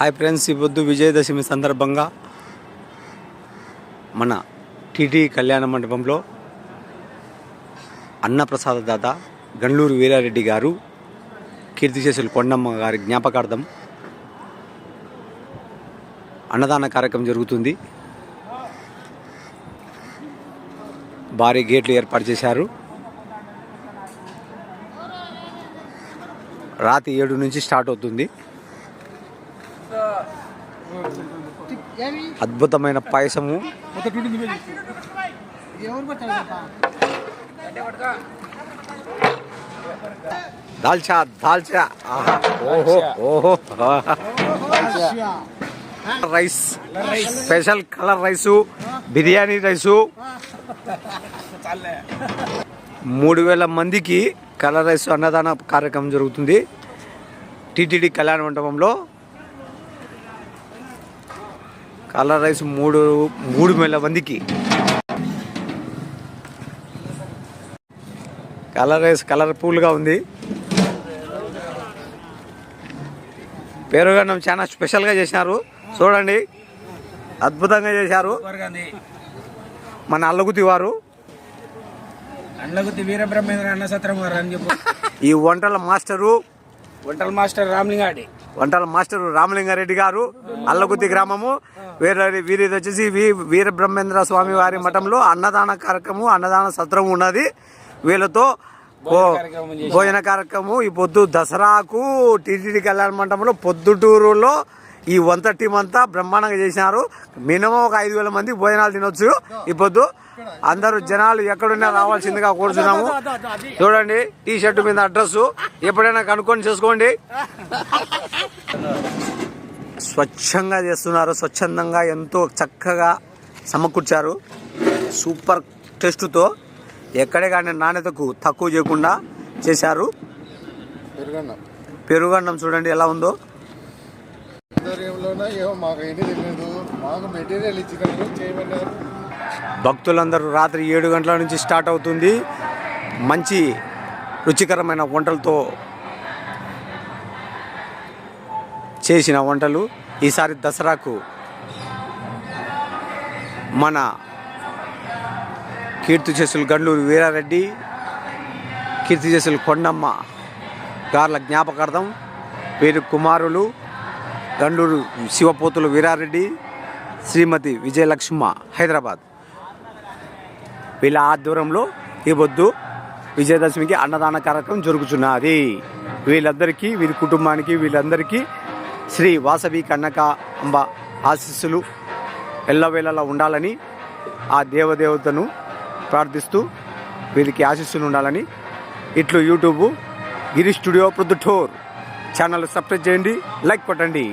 Hi friends ఈ పొద్దు విజయదశమి సందర్భంగా మన టీటీ కళ్యాణ మండపంలో అన్నప్రసాద దాత గండ్లూరు వీరారెడ్డి గారు కీర్తిశేషులు కొండమ్మ గారి జ్ఞాపకార్థం అన్నదాన కార్యక్రమం జరుగుతుంది. భారీ గేట్లు ఏర్పాటు చేశారు. రాత్రి ఏడు నుంచి స్టార్ట్ అవుతుంది. అద్భుతమైన పాయసము. దాల్చా దాల్చా. ఓహో ఓహో. Rice special colour rice biryani rice మూడు వేల మందికి కలర్ రైస్ అన్నదాన కార్యక్రమం జరుగుతుంది. టీటీడీ కళ్యాణ మండపంలో కలర్ రైస్ మూడు మూడు వేల మందికి. కలర్ రైస్ కలర్ఫుల్గా ఉంది. పెరుగన్నం చాలా స్పెషల్గా చేసినారు. చూడండి. అద్భుతంగా చేశారు. మన అల్లగుతి వారు. అండ్లగుత్తి వీరబ్రహ్మేంద్ర అన్న సత్రం గారు అని చెప్పు. ఈ వంటల మాస్టరు. వంటల మాస్టర్ రామ్లింగాడి. వంటల మాస్టర్ రామలింగారెడ్డి గారు అల్లగుత్తి గ్రామము. వీర వీరిది వచ్చేసి వి వీరబ్రహ్మేంద్ర స్వామి వారి మఠంలో అన్నదాన కార్యక్రమం అన్నదాన సత్రం ఉన్నది. వీళ్ళతో భోజన కార్యక్రమం ఈ పొద్దు దసరాకు టీటీడీ కళ్యాణ మండపంలో పొద్దుటూరులో ఈ వంత టీం అంతా బ్రహ్మాండంగా చేసినారు. మినిమం ఒక ఐదు వేల మంది భోజనాలు తినొచ్చు. ఈ పొద్దు అందరూ జనాలు ఎక్కడున్నా రావాల్సిందిగా కోరుతున్నాము చూడండి టీ షర్టు మీద అడ్రస్ ఎప్పుడైనా కనుక్కొని చేసుకోండి. స్వచ్ఛంగా చేస్తున్నారు. స్వచ్ఛందంగా ఎంతో చక్కగా సమకూర్చారు. సూపర్ టేస్ట్తో ఎక్కడే కానీ నాణ్యతకు తక్కువ చేయకుండా చేశారు. పెరుగన్నం చూడండి ఎలా ఉందో. ఆధ్వర్యంలోన ఏమో మాకు ఏమీ తెలియదు మాకు మెటీరియల్ ఇచ్చినారు చేయమన్నారు? భక్తులందరూ రాత్రి ఏడు గంటల నుంచి స్టార్ట్ అవుతుంది. మంచి రుచికరమైన వంటలతో చేసిన వంటలు. ఈసారి దసరాకు మన కీర్తి చేసులు గండ్లూరు వీరారెడ్డి కీర్తి చేసులు కొండమ్మ గార్ల జ్ఞాపకార్థం వీరి కుమారులు గండూరు శివపోతులు వీరారెడ్డి శ్రీమతి విజయలక్ష్మ హైదరాబాద్. వీళ్ళ ఆధ్వర్యంలో ఈ పొద్దు విజయదశమికి అన్నదాన కార్యక్రమం జరుగుతున్నది వీళ్ళందరికీ వీరి కుటుంబానికి వీళ్ళందరికీ శ్రీ వాసవి కన్నక అంబ ఆశీస్సులు ఎల్లవేళలా ఉండాలని ఆ దేవదేవతను ప్రార్థిస్తూ వీరికి ఆశీస్సులు ఉండాలని ఇట్లు YouTube Giri studio Proddatur. Channel subscribe చేయండి లైక్ కొట్టండి.